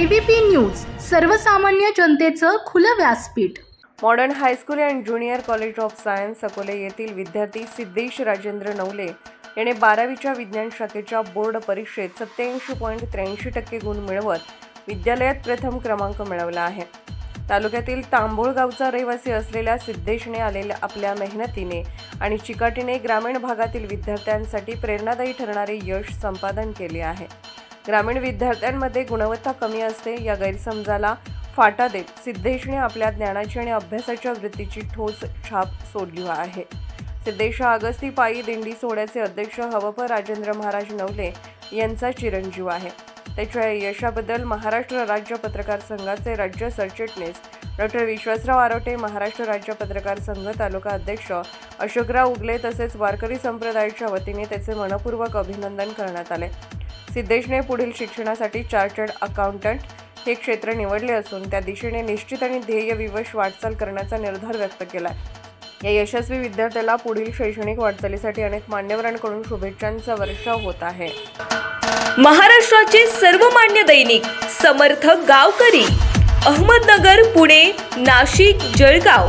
ABP news सर्वसामान्य जनतेचं खुलं व्यासपीठ. Modern high school and junior college of science Akole येथील विद्यार्थी सिद्धेश राजेंद्र नवले याने बारावीच्या विज्ञान शाखेच्या बोर्ड परीक्षेत सत्याऐंशी पॉईंट त्र्याऐंशी टक्के गुण मिळवत विद्यालयात प्रथम क्रमांक मिळवला आहे. तालुक्यातील तांबोळ गावचा रहिवासी असलेल्या सिद्धेशने आलेल्या आपल्या मेहनतीने आणि चिकाटीने ग्रामीण भागातील विद्यार्थ्यांसाठी प्रेरणादायी ठरणारे यश संपादन केले आहे. ग्रामीण विद्यार्थ्यांमध्ये गुणवत्ता कमी असते या गैरसमजाला फाटा देत सिद्धेशने आपल्या ज्ञानाची आणि अभ्यासाच्या वृत्तीची ठोस छाप सोडली आहे. सिद्धेश अगस्ती पायी दिंडी सोहळ्याचे अध्यक्ष हवप राजेंद्र महाराज नवले यांचा चिरंजीव आहे. त्याच्या यशाबद्दल महाराष्ट्र राज्य पत्रकार संघाचे राज्य सरचिटणीस डॉक्टर विश्वासराव आरोटे महाराष्ट्र राज्य पत्रकार संघ तालुका अध्यक्ष अशोकराव उगले तसेच वारकरी संप्रदायाच्या वतीने त्याचे मनपूर्वक अभिनंदन करण्यात आले. सिद्धेशने पुढील शिक्षणासाठी चार्टर्ड अकाउंटंट हे क्षेत्र निवडले असून त्या दिशेने निश्चित आणि ध्येयविवश वाटचाल करण्याचा निर्धार व्यक्त केला या यशस्वी विद्यार्थ्याला पुढील शैक्षणिक वाटचालीसाठी अनेक मान्यवरांकडून शुभेच्छांचा वर्षाव होत आहे. महाराष्ट्राचे सर्वमान्य दैनिक समर्थ गावकरी अहमदनगर पुणे नाशिक जळगाव.